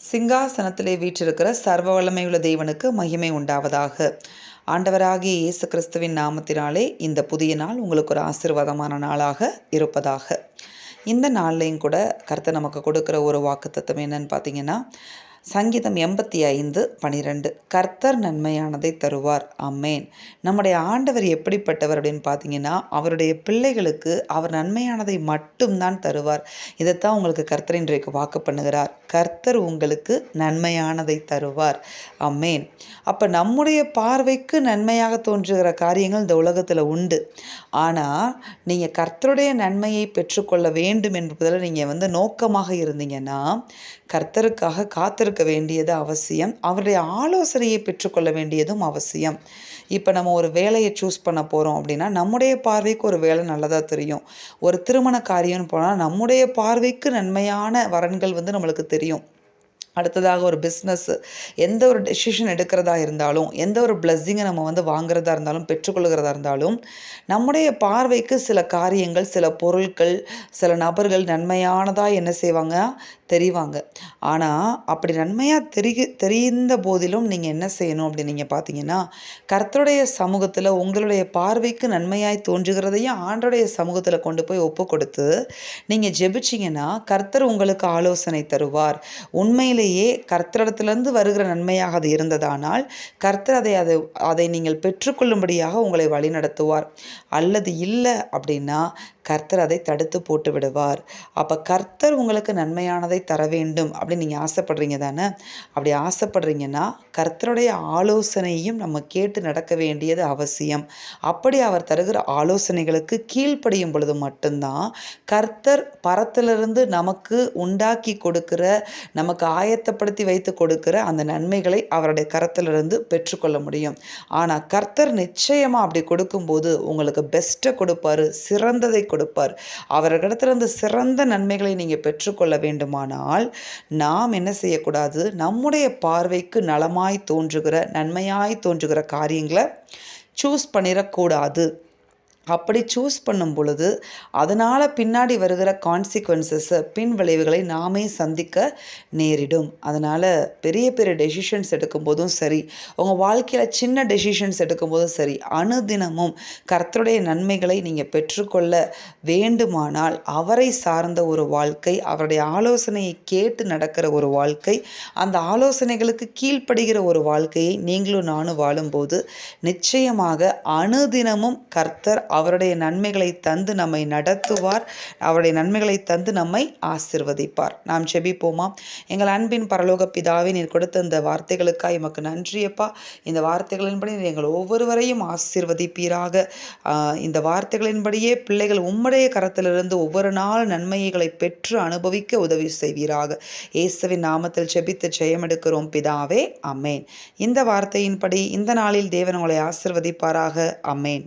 சிங்காசனத்திலே வீற்றிருக்கிற சர்வ வல்லமையுள்ள தேவனுக்கு மகிமை உண்டாவதாக. ஆண்டவராகிய இயேசு கிறிஸ்துவின் நாமத்தினாலே இந்த புதிய நாள் உங்களுக்கு ஒரு ஆசீர்வாதமான நாளாக இருப்பதாக. இந்த நாள்லையும் கூட கருத்தை நமக்கு கொடுக்குற ஒரு வாக்குத்தத்தம் என்னன்னு பார்த்தீங்கன்னா சங்கீதம் எண்பத்தி ஐந்து பனிரெண்டு. கர்த்தர் நன்மையானதை தருவார். அம்மேன் நம்முடைய ஆண்டவர் எப்படிப்பட்டவர் அப்படின்னு பார்த்தீங்கன்னா அவருடைய பிள்ளைகளுக்கு அவர் நன்மையானதை மட்டும்தான் தருவார். இதைத்தான் உங்களுக்கு கர்த்தர் இன்றைக்கு வாக்கு பண்ணுகிறார். கர்த்தர் உங்களுக்கு நன்மையானதை தருவார். அம்மேன் அப்போ நம்முடைய பார்வைக்கு நன்மையாக தோன்றுகிற காரியங்கள் இந்த உலகத்தில் உண்டு. ஆனால் நீங்கள் கர்த்தருடைய நன்மையை பெற்றுக்கொள்ள வேண்டும் என்பதில் நீங்கள் வந்து நோக்கமாக இருந்தீங்கன்னா கர்த்தருக்காக காத்திருக்க வேண்டியது அவசியம். அவருடைய ஆலோசனையை பெற்றுக்கொள்ள வேண்டியதும் அவசியம். இப்போ நம்ம ஒரு வேலையை சூஸ் பண்ண போகிறோம் அப்படின்னா நம்முடைய பார்வைக்கு ஒரு வேலை நல்லதாக தெரியும். ஒரு திருமண காரியம்னு போனால் நம்முடைய பார்வைக்கு நன்மையான வரன்கள் வந்து நம்மளுக்கு தெரியும். அடுத்ததாக ஒரு பிஸ்னஸ் எந்த ஒரு டெசிஷன் எடுக்கிறதா இருந்தாலும் எந்த ஒரு பிளஸ்ஸிங்கை நம்ம வந்து வாங்குறதா இருந்தாலும் பெற்றுக்கொள்கிறதா இருந்தாலும் நம்முடைய பார்வைக்கு சில காரியங்கள் சில பொருட்கள் சில நபர்கள் நன்மையானதாக என்ன செய்வாங்க? தெரிவாங்க. ஆனால் அப்படி நன்மையாக தெரிய தெரிந்த போதிலும் நீங்கள் என்ன செய்யணும் அப்படின்னு நீங்கள் பார்த்தீங்கன்னா கர்த்தருடைய சமூகத்தில் உங்களுடைய பார்வைக்கு நன்மையாய் தோன்றுகிறதையும் ஆண்டோடைய சமூகத்தில் கொண்டு போய் ஒப்பு கொடுத்து நீங்கள் ஜெபிச்சிங்கன்னா கர்த்தர் உங்களுக்கு ஆலோசனை தருவார். உண்மையிலேயே கர்த்தரிடத்திலிருந்து வருகிற நன்மையாக அது இருந்ததானால் கர்த்தர் அதை அதை அதை நீங்கள் பெற்றுக்கொள்ளும்படியாக உங்களை வழிநடத்துவார். அல்லது இல்லை அப்படின்னா கர்த்தர் அதை தடுத்து போட்டு விடுவார். அப்போ கர்த்தர் உங்களுக்கு நன்மையானதை தர வேண்டும் அப்படின்னு நீங்கள் ஆசைப்படுறீங்க தானே? அப்படி ஆசைப்படுறீங்கன்னா கர்த்தருடைய ஆலோசனையும் நம்ம கேட்டு நடக்க வேண்டியது அவசியம். அப்படி அவர் தருகிற ஆலோசனைகளுக்கு கீழ்ப்படியும் பொழுது மட்டும்தான் கர்த்தர் பரத்திலிருந்து நமக்கு உண்டாக்கி கொடுக்கிற நமக்கு ஆயத்தப்படுத்தி வைத்து கொடுக்கிற அந்த நன்மைகளை அவருடைய கரத்திலிருந்து பெற்றுக்கொள்ள முடியும். ஆனால் கர்த்தர் நிச்சயமாக அப்படி கொடுக்கும்போது உங்களுக்கு பெஸ்ட்டை கொடுப்பாரு சிறந்ததை கொடுப்பார். அவர்களிடத்திலிருந்து சிறந்த நன்மைகளை நீங்கள் பெற்றுக்கொள்ள வேண்டுமானால் நாம் என்ன செய்யக்கூடாது? நம்முடைய பார்வைக்கு நலமாய் தோன்றுகிற நன்மையாய் தோன்றுகிற காரியங்களை சூஸ் பண்ணிடக்கூடாது. அப்படி சூஸ் பண்ணும் பொழுது அதனால் பின்னாடி வருகிற கான்சிக்வன்சஸை பின் விளைவுகளை நாமே சந்திக்க நேரிடும். அதனால் பெரிய பெரிய டெசிஷன்ஸ் எடுக்கும்போதும் சரி உங்கள் வாழ்க்கையில் சின்ன டெசிஷன்ஸ் எடுக்கும்போதும் சரி அனுதினமும் கர்த்தருடைய நன்மைகளை நீங்கள் பெற்றுக்கொள்ள வேண்டுமானால் அவரை சார்ந்த ஒரு வாழ்க்கை அவருடைய ஆலோசனையை கேட்டு நடக்கிற ஒரு வாழ்க்கை அந்த ஆலோசனைகளுக்கு கீழ்ப்படுகிற ஒரு வாழ்க்கையை நீங்களும் நானும் வாழும்போது நிச்சயமாக அனுதினமும் கர்த்தர் அவருடைய நன்மைகளை தந்து நம்மை நடத்துவார். அவருடைய நன்மைகளை தந்து நம்மை ஆசிர்வதிப்பார். நாம் செபிப்போமா எங்கள் அன்பின் பரலோக பிதாவே நீர் கொடுத்த இந்த வார்த்தைகளுக்காக எமக்கு நன்றியப்பா. இந்த வார்த்தைகளின்படி எங்கள் ஒவ்வொருவரையும் ஆசிர்வதிப்பீராக. இந்த வார்த்தைகளின்படியே பிள்ளைகள் உம்முடைய கரத்திலிருந்து ஒவ்வொரு நாள் நன்மைகளை பெற்று அனுபவிக்க உதவி செய்வீராக. இயேசுவின் நாமத்தில் செபித்து ஜெயமெடுக்கிறோம் பிதாவே. அம்மேன் இந்த வார்த்தையின்படி இந்த நாளில் தேவன் உங்களை ஆசிர்வதிப்பாராக. அம்மேன்